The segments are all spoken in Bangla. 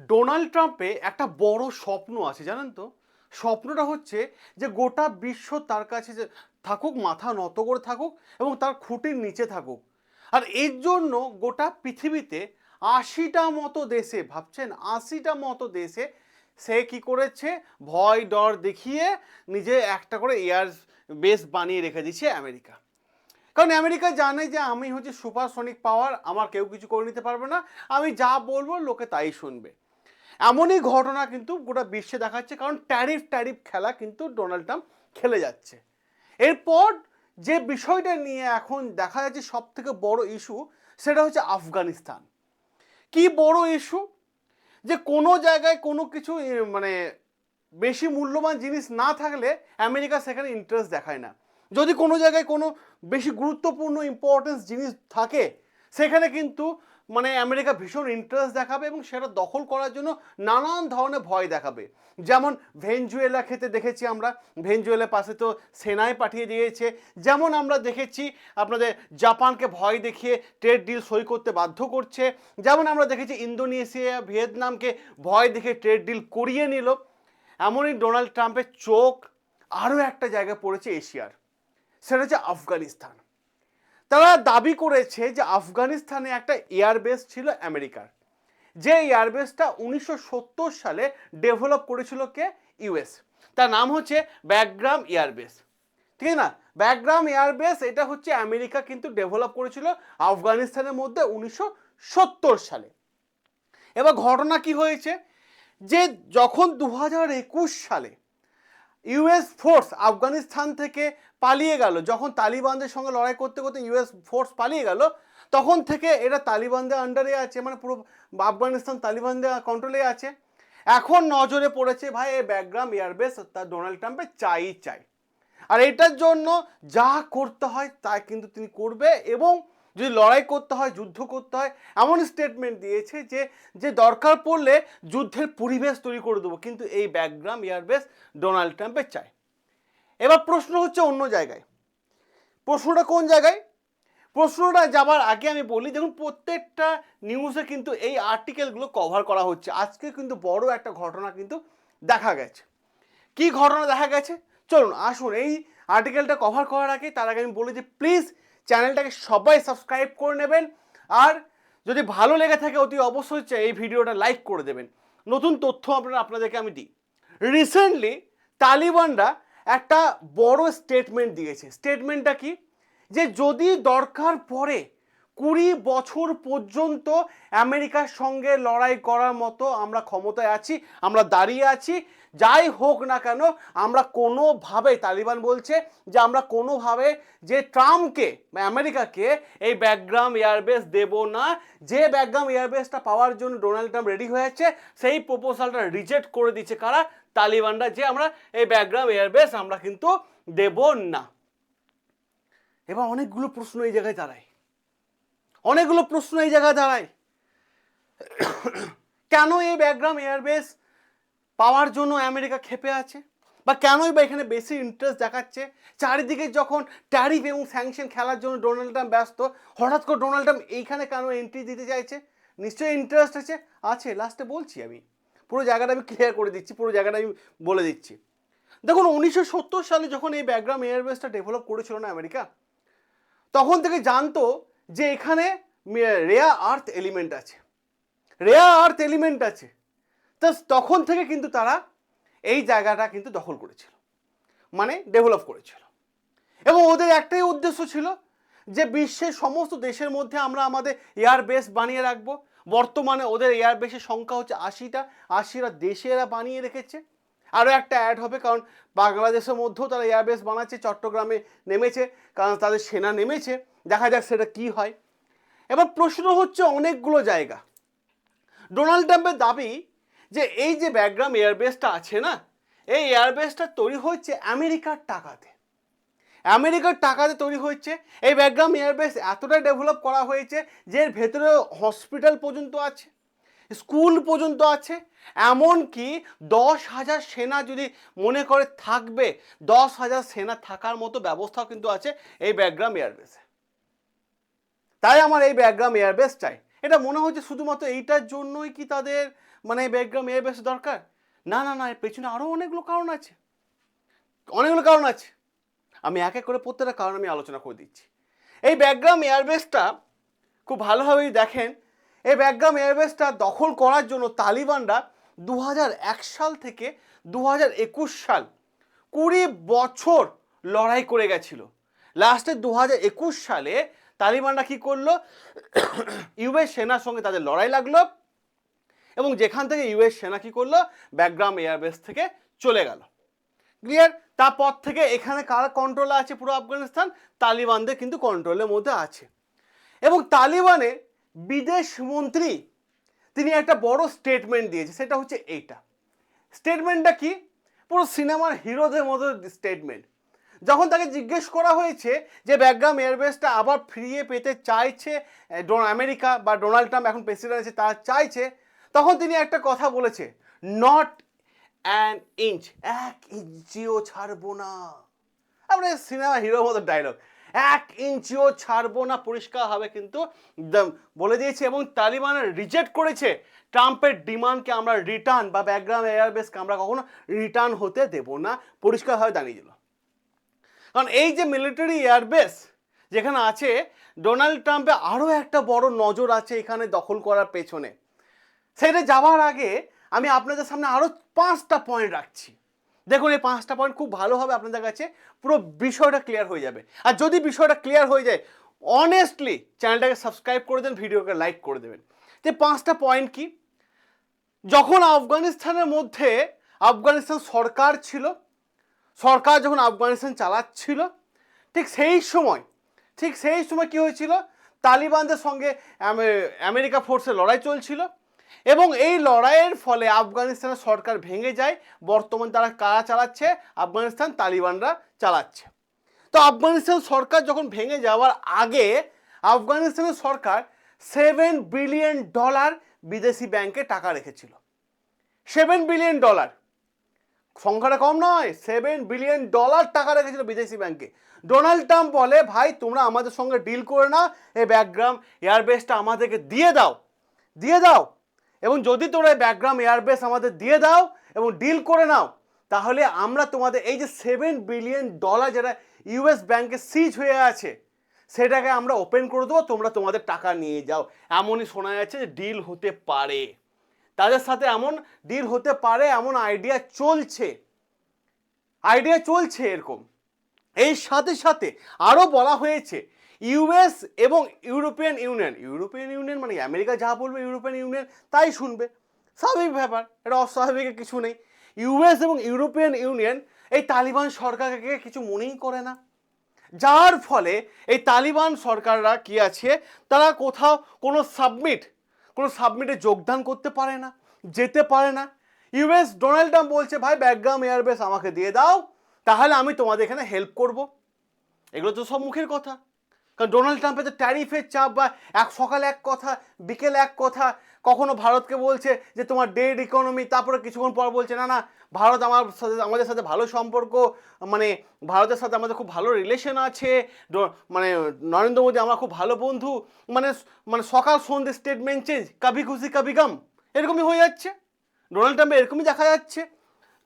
ডোনাল্ড ট্রাম্পে একটা বড় স্বপ্ন আছে, জানেন তো? স্বপ্নটা হচ্ছে যে গোটা বিশ্ব তার কাছে যে থাকুক, মাথা নত করে থাকুক এবং তার খুঁটির নিচে থাকুক। আর এর জন্য গোটা পৃথিবীতে আশিটা মতো দেশে, ভাবছেন? আশিটা মতো দেশে সে কি করেছে? ভয় ডর দেখিয়ে নিজে একটা করে এয়ার বেস বানিয়ে রেখে দিচ্ছে আমেরিকা। কারণ আমেরিকা জানে যে আমি হচ্ছে সুপারসনিক পাওয়ার, আমার কেউ কিছু করে নিতে পারবে না। আমি যা বলব, লোকে তাই শুনবে। এমনই ঘটনা কিন্তু গোটা বিশ্বে দেখাচ্ছে, কারণ ট্যারিফ ট্যারিফ খেলা কিন্তু ডোনাল্ড ট্রাম্প খেলে যাচ্ছে। এরপর যে বিষয়টা নিয়ে এখন দেখা যাচ্ছে সব থেকে বড় ইস্যু, সেটা হচ্ছে আফগানিস্তান। কি বড় ইস্যু? যে কোনো জায়গায় কোনো কিছু মানে বেশি মূল্যবান জিনিস না থাকলে আমেরিকা সেখানে ইন্টারেস্ট দেখায় না। যদি কোনো জায়গায় কোনো বেশি গুরুত্বপূর্ণ ইম্পর্টেন্স জিনিস থাকে, সেখানে কিন্তু মানে আমেরিকা ভীষণ ইন্টারেস্ট দেখাবে এবং সেটা দখল করার জন্য নানান ধরনের ভয় দেখাবে। যেমন ভেনজুয়েলা ক্ষেত্রে দেখেছি আমরা। ভেনজুয়েলার পাশে তো সেনায় পাঠিয়ে দিয়েছে। যেমন আমরা দেখেছি আপনাদের জাপানকে ভয় দেখিয়ে ট্রেড ডিল সই করতে বাধ্য করছে। যেমন আমরা দেখেছি ইন্দোনেশিয়া, ভিয়েতনামকে ভয় দেখে ট্রেড ডিল করিয়ে নিল। এমনই ডোনাল্ড ট্রাম্পের চোখ আরও একটা জায়গায় পড়েছে এশিয়ার। সেটা হচ্ছে আফগানিস্তান। তারা দাবি করেছে যে আফগানিস্তানে একটা এয়ারবেস ছিল আমেরিকার। যে এয়ারবেসটা উনিশশো সত্তর সালে ডেভেলপ করেছিল কে? ইউএস তার নাম হচ্ছে ব্যাকগ্রাম এয়ারবেস। ঠিক আছে না? ব্যাকগ্রাম এয়ারবেস, এটা হচ্ছে আমেরিকা কিন্তু ডেভেলপ করেছিল আফগানিস্তানের মধ্যে উনিশশো সত্তর সালে। এবার ঘটনা কি হয়েছে? যে যখন দু হাজার একুশ সালে ইউএস ফোর্স আফগানিস্তান থেকে পালিয়ে গেল। যখন তালিবানদের সঙ্গে লড়াই করতে করতে ইউএস ফোর্স পালিয়ে গেল, তখন থেকে এটা তালিবানদের আন্ডারে আছে মানে পুরো আফগানিস্তান তালিবানদের কন্ট্রোলে আছে। এখন নজরে পড়েছে, ভাই, এই ব্যাকগ্রাম এয়ারবেস তার ডোনাল্ড ট্রাম্পে চাই চাই। আর এটার জন্য যা করতে হয় তা কিন্তু তিনি করবে এবং যদি লড়াই করতে হয়, যুদ্ধ করতে হয়, এমন স্টেটমেন্ট দিয়েছে যে যে দরকার পড়লে যুদ্ধের পরিবেশ তৈরি করে দেবো। কিন্তু এই ব্যাকগ্রাম এয়ারবেস ডোনাল্ড ট্রাম্পের চাই এবার প্রশ্ন হচ্ছে অন্য জায়গায়। প্রশ্নটা কোন জায়গায়? প্রশ্নটা যাবার আগে আমি বলি, দেখুন, প্রত্যেকটা নিউজে কিন্তু এই আর্টিকেলগুলো কভার করা হচ্ছে। আজকে কিন্তু বড় একটা ঘটনা কিন্তু দেখা গেছে। কি ঘটনা দেখা গেছে? চলুন, আসুন, এই আর্টিকেলটা কভার করার আগে তার আগে আমি বলি যে প্লিজ চ্যানেলটাকে সবাই সাবস্ক্রাইব করে নেবেন। আর যদি ভালো লেগে থাকে, অতি অবশ্যই এই ভিডিওটা লাইক করে দেবেন। নতুন তথ্য আপনারা আপনাদেরকে আমি দিই। রিসেন্টলি তালিবানরা একটা বড় স্টেটমেন্ট দিয়েছে। স্টেটমেন্টটা কি? যে যদি দরকার পড়ে, কুড়ি বছর পর্যন্ত আমেরিকার সঙ্গে লড়াই করার মতো আমরা ক্ষমতায় আছি, আমরা দাঁড়িয়ে আছি যাই হোক না কেন, আমরা কোনোভাবে তালিবান বলছে যে আমরা কোনোভাবে যে ট্রাম্পকে বা আমেরিকাকে এই ব্যাকগ্রাম এয়ারবেস দেব না। যে ব্যাকগ্রাম এয়ারবেসটা পাওয়ার জন্য ডোনাল্ড ট্রাম্প রেডি হয়েছে, সেই প্রপোজালটা রিজেক্ট করে দিচ্ছে কারা? তালিবানরা যে আমরা এই ব্যাকগ্রাম এয়ারবেস আমরা কিন্তু দেব না। এবার অনেকগুলো প্রশ্ন এই জায়গায় দাঁড়ায়। অনেকগুলো প্রশ্ন এই জায়গায় দাঁড়ায়। কেন এই ব্যাকগ্রাম এয়ারবেস পাওয়ার জন্য আমেরিকা ক্ষেপে আছে? বা কেনই বা এখানে বেশি ইন্টারেস্ট দেখাচ্ছে? চারিদিকে যখন ট্যারিফ এবং স্যাংশন খেলার জন্য ডোনাল্ড ট্রাম্প ব্যস্ত, হঠাৎ করে ডোনাল্ড ট্রাম্প এইখানে কেন এন্ট্রি দিতে চাইছে? নিশ্চয়ই ইন্টারেস্ট আছে? আছে লাস্টে বলছি আমি। পুরো জায়গাটা আমি ক্লিয়ার করে দিচ্ছি, পুরো জায়গাটা আমি বলে দিচ্ছি। দেখুন, উনিশশো সত্তর সালে যখন এই ব্যাকগ্রাম এয়ারবেসটা ডেভেলপ করেছিল না আমেরিকা, তখন থেকে জানতো যে এখানে রেয়া আর্থ এলিমেন্ট আছে। রেয়া আর্থ এলিমেন্ট আছে। তো তখন থেকে কিন্তু তারা এই জায়গাটা কিন্তু দখল করেছিল। মানে ডেভেলপ করেছিল। এবং ওদের একটাই উদ্দেশ্য ছিল যে বিশ্বের সমস্ত দেশের মধ্যে আমরা আমাদের এয়ার বেস বানিয়ে রাখব। বর্তমানে ওদের এয়ার বেসের সংখ্যা হচ্ছে আশিটা। আশিটা দেশে এরা বানিয়ে রেখেছে। আরও একটা অ্যাড হবে কারণ বাংলাদেশের মধ্যেও তারা এয়ারবেস বানাচ্ছে, চট্টগ্রামে নেমেছে, কারণ তাদের সেনা নেমেছে। দেখা যাক সেটা কি হয়। এবার প্রশ্ন হচ্ছে অনেকগুলো জায়গা। ডোনাল্ড ট্রাম্পের দাবি যে এই যে ব্যাকগ্রাম এয়ারবেসটা আছে না, এই এয়ারবেসটা তৈরি হচ্ছে আমেরিকার টাকাতে। আমেরিকার টাকাতে তৈরি হচ্ছে এই ব্যাকগ্রাম এয়ারবেস এতটা ডেভেলপ করা হয়েছে যে এর ভেতরে হসপিটাল পর্যন্ত আছে স্কুল পর্যন্ত আছে, এমনকি দশ হাজার সেনা যদি মনে করে থাকবে, দশ হাজার সেনা থাকার মতো ব্যবস্থাও কিন্তু আছে এই ব্যাকগ্রাম এয়ারবেসে তাই আমার এই ব্যাকগ্রাম এয়ারবেস চাই। এটা মনে হচ্ছে শুধুমাত্র এইটার জন্যই কি তাদের মানে ব্যাকগ্রাম এয়ারবেস দরকার? না না না, এর পেছনে আরও অনেকগুলো কারণ আছে। অনেকগুলো কারণ আছে। আমি এক এক করে প্রত্যেকটা কারণ আমি আলোচনা করে দিচ্ছি। এই ব্যাকগ্রাম এয়ারবেসটা খুব ভালোভাবেই দেখেন। এই ব্যাকগ্রাম এয়ারবেসটা দখল করার জন্য তালিবানরা দু সাল থেকে দু সাল কুড়ি বছর লড়াই করে গেছিল। লাস্টে দু সালে তালিবানরা কী করল? ইউএস সেনার সঙ্গে তাদের লড়াই লাগল। এবং যেখান থেকে ইউএস সেনা কী করল? ব্যাকগ্রাম এয়ারবেস থেকে চলে গেল। ক্লিয়ার তারপর থেকে এখানে কার কন্ট্রোলে আছে পুরো আফগানিস্তান? তালিবানদের কিন্তু কন্ট্রোলের মধ্যে আছে। এবং তালিবানের বিদেশ মন্ত্রী, তিনি একটা বড় স্টেটমেন্ট দিয়েছে, সেটা হচ্ছে এইটা। স্টেটমেন্টটা কি? পুরো সিনেমার হিরোদের মতো স্টেটমেন্ট যখন তাকে জিজ্ঞেস করা হয়েছে যে ব্যাকগ্রাম এয়ারবেসটা আবার ফিরিয়ে পেতে চাইছে আমেরিকা বা ডোনাল্ড ট্রাম্প এখন প্রেসিডেন্ট আছে, তারা চাইছে তখন তিনি একটা কথা বলেছে নট অ্যান ইঞ্চ এক ইঞ্চিও ছাড়বো না। আমরা সিনেমা হিরোর মতো ডায়লগ এক ইঞ্চিও ছাড়বো না, পরিষ্কার হবে। কিন্তু বলে দিয়েছে এবং তালিবানের রিজেক্ট করেছে। ট্রাম্পের ডিমান্ডকে আমরা রিটার্ন বা ব্যাকগ্রাউন্ড এয়ারবেসকে আমরা কখনো রিটার্ন হতে দেবো না পরিষ্কারভাবে দাঁড়িয়ে দিল। কারণ এই যে মিলিটারি এয়ারবেস যেখানে আছে ডোনাল্ড ট্রাম্পে আরও একটা বড় নজর আছে এখানে দখল করার পেছনে। সেটা যাওয়ার আগে আমি আপনাদের সামনে আরও পাঁচটা পয়েন্ট রাখছি। দেখুন, এই পাঁচটা পয়েন্ট খুব ভালোভাবে আপনাদের কাছে। পুরো বিষয়টা ক্লিয়ার হয়ে যাবে। আর যদি বিষয়টা ক্লিয়ার হয়ে যায় অনেস্টলি চ্যানেলটাকে সাবস্ক্রাইব করে দেন ভিডিওকে লাইক করে দেবেন। যে পাঁচটা পয়েন্ট কি? যখন আফগানিস্তানের মধ্যে আফগানিস্তান সরকার ছিল, সরকার যখন আফগানিস্তান চালাচ্ছিল, ঠিক সেই সময়, ঠিক সেই সময় কি হয়েছিল? তালিবানদের সঙ্গে আমেরিকা ফোর্সের লড়াই চলছিল। এবং এই লড়াইয়ের ফলে আফগানিস্তানের সরকার ভেঙে যায়। বর্তমান তারা কারা চালাচ্ছে? আফগানিস্তান তালিবানরা চালাচ্ছে। তো আফগানিস্তান সরকার যখন ভেঙে যাওয়ার আগে আফগানিস্তানের সরকার সেভেন বিলিয়ন ডলার বিদেশি ব্যাংকে টাকা রেখেছিল। সেভেন বিলিয়ন ডলার সংখ্যাটা কম নয় সেভেন বিলিয়ন ডলার টাকা রেখেছিল বিদেশি ব্যাংকে ডোনাল্ড ট্রাম্প বলে, ভাই, তোমরা আমাদের সঙ্গে ডিল করে নাও এই ব্যাকগ্রাম এয়ারবেসটা আমাদেরকে দিয়ে দাও দিয়ে দাও। এবং যদি তোমরা এই ব্যাকগ্রাম এয়ারবেস আমাদের দিয়ে দাও এবং ডিল করে নাও, তাহলে আমরা তোমাদের এই যে সেভেন বিলিয়ন ডলার যেটা ইউএস ব্যাংকে সিজ হয়ে আছে, সেটাকে আমরা ওপেন করে দেবো, তোমরা তোমাদের টাকা নিয়ে যাও। এমনই শোনা যাচ্ছে যে ডিল হতে পারে। তাদের সাথে এমন ডিল হতে পারে, এমন আইডিয়া চলছে। আইডিয়া চলছে এরকম। এই সাথে সাথে আরও বলা হয়েছে ইউএস এবং ইউরোপিয়ান ইউনিয়ন। ইউরোপিয়ান ইউনিয়ন মানে আমেরিকা যা বলবে ইউরোপিয়ান ইউনিয়ন তাই শুনবে। স্বাভাবিক ব্যাপার, এটা অস্বাভাবিকের কিছু নেই। ইউএস এবং ইউরোপিয়ান ইউনিয়ন, এই তালিবান সরকারকে কিছু মনেই করে না। যার ফলে এই তালিবান সরকাররা কি আছে? তারা কোথাও কোনো সাবমিট, কোনো সাবমিটে যোগদান করতে পারে না, যেতে পারে না। ইউএস ডোনাল্ড ট্রাম্প বলছে, ভাই ব্যাকগ্রাম এয়ারবেস আমাকে দিয়ে দাও, তাহলে আমি তোমাদের এখানে হেল্প করব। এগুলো তো সব মুখের কথা। কারণ ডোনাল্ড ট্রাম্পের তো ট্যারিফের চাপ বা এক সকালে এক কথা, বিকেলে এক কথা, কখনো ভারতকে বলছে যে তোমার ডেড ইকোনমি তারপরে কিছুক্ষণ পর বলছে, না না, ভারত আমার সাথে, আমাদের সাথে ভালো সম্পর্ক মানে ভারতের সাথে আমাদের খুব ভালো রিলেশন আছে মানে নরেন্দ্র মোদী আমার খুব ভালো বন্ধু। মানে মানে সকাল সন্ধ্যে স্টেটমেন্ট চেঞ্জ কাভি খুশি কাভি গাম, এরকমই হয়ে যাচ্ছে। ডোনাল্ড ট্রাম্পে এরকমই দেখা যাচ্ছে।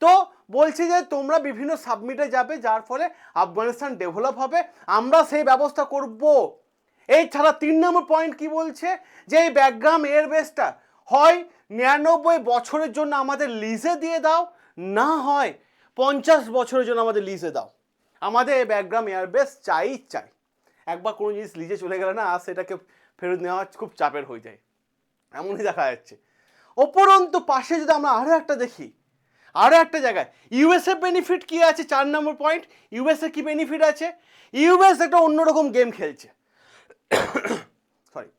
তো বলছি যে তোমরা বিভিন্ন সাবমিটে যাবে, যার ফলে আফগানিস্তান ডেভেলপ হবে। আমরা সেই ব্যবস্থা করব। এই ছাড়া তিন নম্বর পয়েন্ট কি বলছে? যে এই ব্যাকগ্রাম এয়ারবেসটা হয় নিরানব্বই বছরের জন্য আমাদের লিজে দিয়ে দাও, না হয় পঞ্চাশ বছরের জন্য আমাদের লিজে দাও। আমাদের এই ব্যাকগ্রাম এয়ারবেস চাই চাই। একবার কোনো জিনিস লিজে চলে গেলে না, আর সেটাকে ফেরত নেওয়া খুব চাপের হয়ে যায়। এমনই দেখা যাচ্ছে। উপরন্তু পাশে যদি আমরা আরও একটা দেখি আরও একটা জায়গায়। ইউএসএ বেনিফিট কী আছে? চার নম্বর পয়েন্ট ইউএসএ কী বেনিফিট আছে? ইউএস একটা অন্যরকম গেম খেলছে। সরি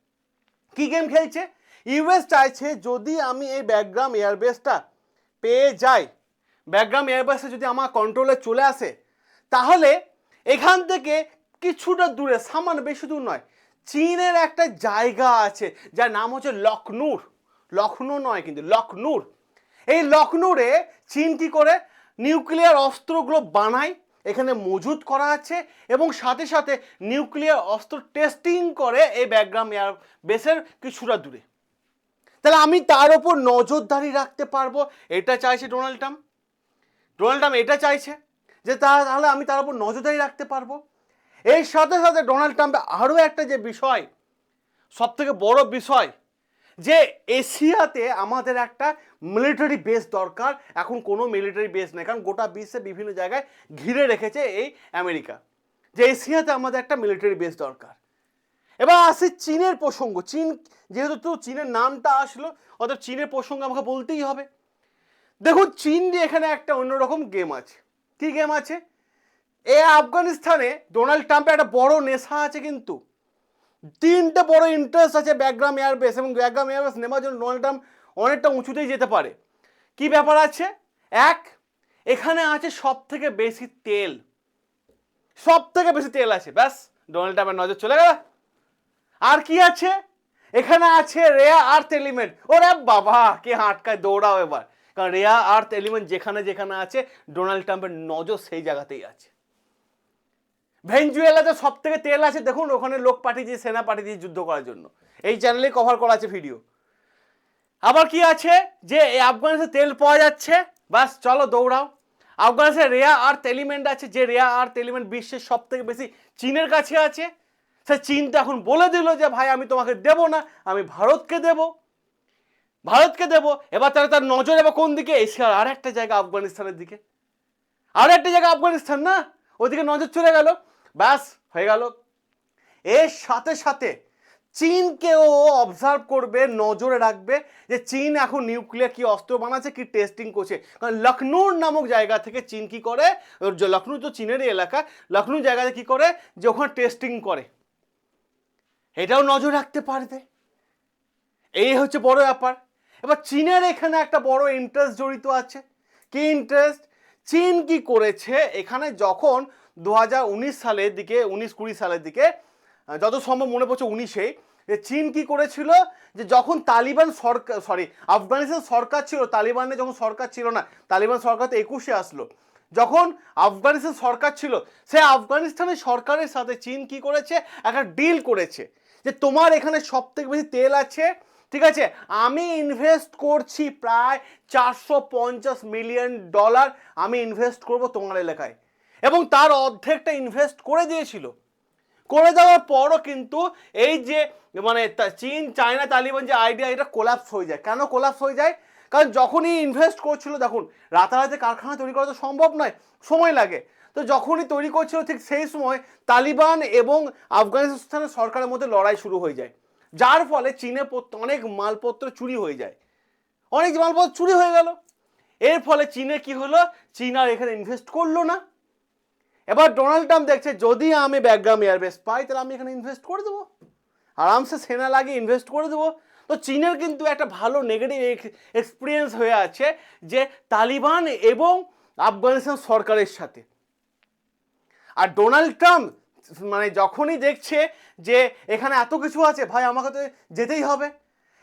কী গেম খেলছে? ইউএস চাইছে যদি আমি এই ব্যাকগ্রাম এয়ারবেসটা পেয়ে যাই ব্যাকগ্রাম এয়ারবেসে যদি আমার কন্ট্রোলে চলে আসে, তাহলে এখান থেকে কিছুটা দূরে, সামান্য বেশি দূর নয়, চীনের একটা জায়গা আছে, যার নাম হচ্ছে লখনৌর লখনৌ নয় কিন্তু লখনৌর এই লখনৌরে চীন কি করে নিউক্লিয়ার অস্ত্রগুলো বানায়, এখানে মজুত করা আছে এবং সাথে সাথে নিউক্লিয়ার অস্ত্র টেস্টিং করে এই ব্যাকগ্রাম এয়ার বেসের কিছুটা দূরে। তাহলে আমি তার ওপর নজরদারি রাখতে পারব, এটা চাইছে ডোনাল্ড ট্রাম্প। ডোনাল্ড ট্রাম্প এটা চাইছে যে তা তাহলে আমি তার ওপর নজরদারি রাখতে পারব। এর সাথে সাথে ডোনাল্ড ট্রাম্পের আরও একটা যে বিষয় সব থেকে বড় বিষয় যে এশিয়াতে আমাদের একটা মিলিটারি বেস দরকার। এখন কোনো মিলিটারি বেস নেই, কারণ গোটা বিশ্বে বিভিন্ন জায়গায় ঘিরে রেখেছে এই আমেরিকা। যে এশিয়াতে আমাদের একটা মিলিটারি বেস দরকার। এবার আসে চীনের প্রসঙ্গ। চীন, যেহেতু তো চীনের নামটা আসলো অর্থাৎ চীনের প্রসঙ্গ আমাকে বলতেই হবে। দেখুন, চীন দিয়ে এখানে একটা অন্যরকম গেম আছে। কি গেম আছে? এ আফগানিস্তানে ডোনাল্ড ট্রাম্পের একটা বড় নেশা আছে কিন্তু। তিনটে বড় ইন্টারেস্ট আছে ব্যাকগ্রাম এয়ারবেস এবং ব্যাকগ্রাম এয়ারবেস নেওয়ার জন্য ডোনাল্ড ট্রাম্প অনেকটা উঁচুতেই যেতে পারে। কি ব্যাপার আছে? এক, এখানে আছে সব থেকে বেশি তেল। সব থেকে বেশি তেল আছে। ব্যাস ডোনাল্ড ট্রাম্পের নজর চলে গেল। আর কি আছে? এখানে আছে রেয়া আর্থ এলিমেন্ট ওরে বাবা, কে হাটকায় দৌড়াও এবার। কারণ রেয়া আর্থ এলিমেন্ট যেখানে যেখানে আছে ডোনাল্ড ট্রাম্পের নজর সেই জায়গাতেই আছে। ভেনজুয়েলাতে সব থেকে তেল আছে, দেখুন, ওখানে লোক পাঠিয়েছে, সেনা পাঠিয়েছে যুদ্ধ করার জন্য। এই চ্যানেলে কভার করা আছে ভিডিও আবার কি আছে? যে আফগানিস্তানে তেল পাওয়া যাচ্ছে বাস চলো দৌড়াও। আফগানিস্তানে রেয়া আর্থ এলিমেন্ট আছে, যে রেয়া আর্থ এলিমেন্ট বিশ্বের সব থেকে বেশি চীনের কাছে আছে। সে চীন তো এখন বলে দিল যে, ভাই, আমি তোমাকে দেব না, আমি ভারতকে দেব। ভারতকে দেব। এবার তাহলে তার নজর এবার কোন দিকে? এশিয়ার আর একটা জায়গা আফগানিস্তানের দিকে। আর একটা জায়গা আফগানিস্তান না? ওদিকে নজর চলে গেল। ব্যাস, হয়ে গেল। এর সাথে সাথে চীনকেও অবজার্ভ করবে, নজরে রাখবে যে চীন এখন নিউক্লিয়ার কি অস্ত্র বানাচ্ছে, কি টেস্টিং করছে। কারণ লখনৌর নামক জায়গা থেকে চীন কি করে? লখনৌ তো চীনেরই এলাকা, লখনৌ জায়গাতে কি করে? যে ওখানে টেস্টিং করে। এটাও নজর রাখতে পারবে। এই হচ্ছে বড় ব্যাপার। এবার চীনের এখানে একটা বড় ইন্টারেস্ট জড়িত আছে। কি ইন্টারেস্ট চীন কি করেছে? এখানে যখন দু হাজার উনিশ সালের দিকে, উনিশ কুড়ি সালের দিকে যত সম্ভব মনে পড়ছে উনিশে, যে চীন কি করেছিল? যে যখন তালিবান সরকার সরি আফগানিস্তান সরকার ছিল তালিবানের যখন সরকার ছিল না, তালিবান সরকার তো একুশে আসলো। যখন আফগানিস্তান সরকার ছিল, সে আফগানিস্তানের সরকারের সাথে চীন কি করেছে? একটা ডিল করেছে, যে তোমার এখানে সব থেকে বেশি তেল আছে, ঠিক আছে? আমি ইনভেস্ট করছি প্রায় চারশো পঞ্চাশ মিলিয়ন ডলার আমি ইনভেস্ট করব তোমার এলাকায়। এবং তার অর্ধেকটা ইনভেস্ট করে দিয়েছিল। করে দেওয়ার পরও কিন্তু এই যে মানে চীন, চায়না, তালিবান যে আইডিয়া এটা কোলাপস হয়ে যায়। কেন কোলাপস হয়ে যায়? কারণ যখনই ইনভেস্ট করছিল, দেখুন, রাতারাতি কারখানা তৈরি করা তো সম্ভব নয়, সময় লাগে। তো যখনই তৈরি করছিল, ঠিক সেই সময় তালিবান এবং আফগানিস্তানের সরকারের মধ্যে লড়াই শুরু হয়ে যায়। যার ফলে চীনে অনেক মালপত্র চুরি হয়ে যায়। অনেক মালপত্র চুরি হয়ে গেল। এর ফলে চীনে কি হলো? চীন আর এখানে ইনভেস্ট করল না। এবার ডোনাল্ড ট্রাম্প দেখছে, যদি আমি ব্যাকগ্রাম এয়ারবেস পাই, তাহলে আমি এখানে ইনভেস্ট করে দেবো। আরামসে সেনা লাগিয়ে ইনভেস্ট করে দেবো। তো চীনের কিন্তু একটা ভালো নেগেটিভ এক্সপিরিয়েন্স হয়ে আছে যে তালিবান এবং আফগানিস্তান সরকারের সাথে। আর ডোনাল্ড ট্রাম্প মানে যখনই দেখছে যে এখানে এত কিছু আছে, ভাই, আমাকে তো যেতেই হবে।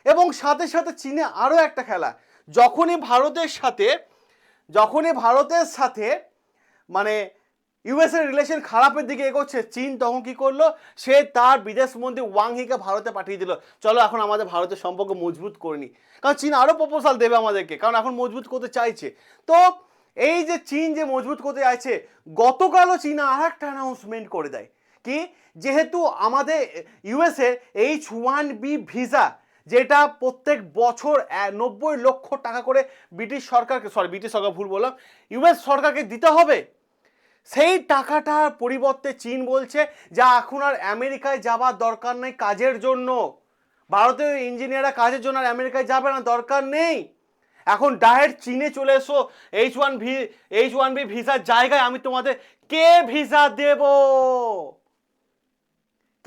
এবং সাথে সাথে চীনে আরও একটা খেলা। যখনই ভারতের সাথে, যখনই ভারতের সাথে মানে ইউএস এর রিলেশন খারাপের দিকে এগোচ্ছে, চীন তখন কি করল? সে তার বিদেশ মন্ত্রী ওয়াং হিকে ভারতে পাঠিয়ে দিল। চলো এখন আমাদের ভারতের সম্পর্ক মজবুত করে নি। কারণ চীন আরও প্রপোজাল দেবে আমাদেরকে, কারণ এখন মজবুত করতে চাইছে। তো এই যে চীন যে মজবুত করতে চাইছে, গতকালও চীন আর একটা অ্যানাউন্সমেন্ট করে দেয়। কি? যেহেতু আমাদের USA H one B visa যেটা প্রত্যেক বছর নব্বই লক্ষ টাকা করে ব্রিটিশ সরকারকে সরি ব্রিটিশ সরকার ভুল বললাম ইউএস সরকারকে দিতে হবে। সেই টাকাটার পরিবর্তে চীন বলছে যা এখন আর আমেরিকায় যাবার দরকার নেই কাজের জন্য। ভারতীয় ইঞ্জিনিয়াররা কাজের জন্য আর আমেরিকায় যাবে না, দরকার নেই। এখন ডাইরেক্ট চীনে চলে এসো H one V H one B ভিসার জায়গায় আমি তোমাদের কে ভিসা দেব?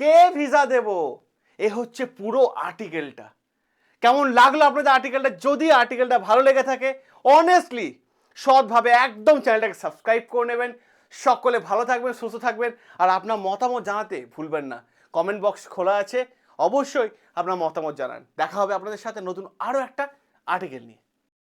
কে ভিসা দেব? এ হচ্ছে পুরো আর্টিকেলটা কেমন লাগল আপনাদের আর্টিকেলটা যদি আর্টিকেলটা ভালো লেগে থাকে অনেস্টলি সৎভাবে একদম চ্যানেলটাকে সাবস্ক্রাইব করে নেবেন। সকলে ভালো থাকবেন, সুস্থ থাকবেন, আর আপনার মতামত জানাতে ভুলবেন না। কমেন্ট বক্স খোলা আছে, অবশ্যই আপনার মতামত জানান। দেখা হবে আপনাদের সাথে নতুন আরও একটা আর্টিকেল নিয়ে।